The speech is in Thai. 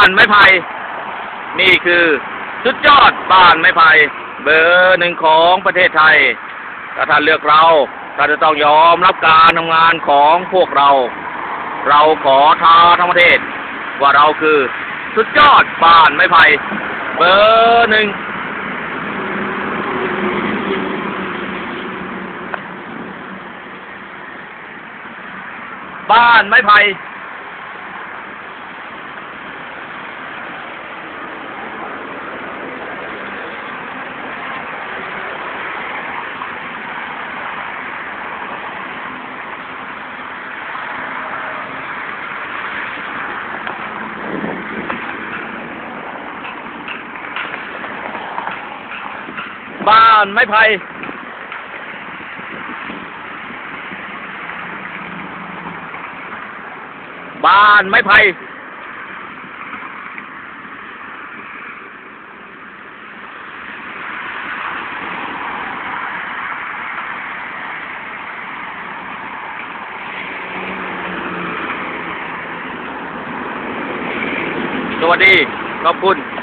านไม้ไผ่นี่คือสุดยอดบ้านไม้ไผ่เบอร์หนึ่งของประเทศไทยถ้าท่านเลือกเราท่านจะต้องยอมรับการทำงานของพวกเรา เราขอท้าทั้งประเทศ ว่าเราคือสุดยอดบ้านไม้ไผ่เบอร์หนึ่งบ้านไม้ไผ่ บ้านไม้ไผ่บ้านไม้ไผ่สวัสดี ขอบคุณ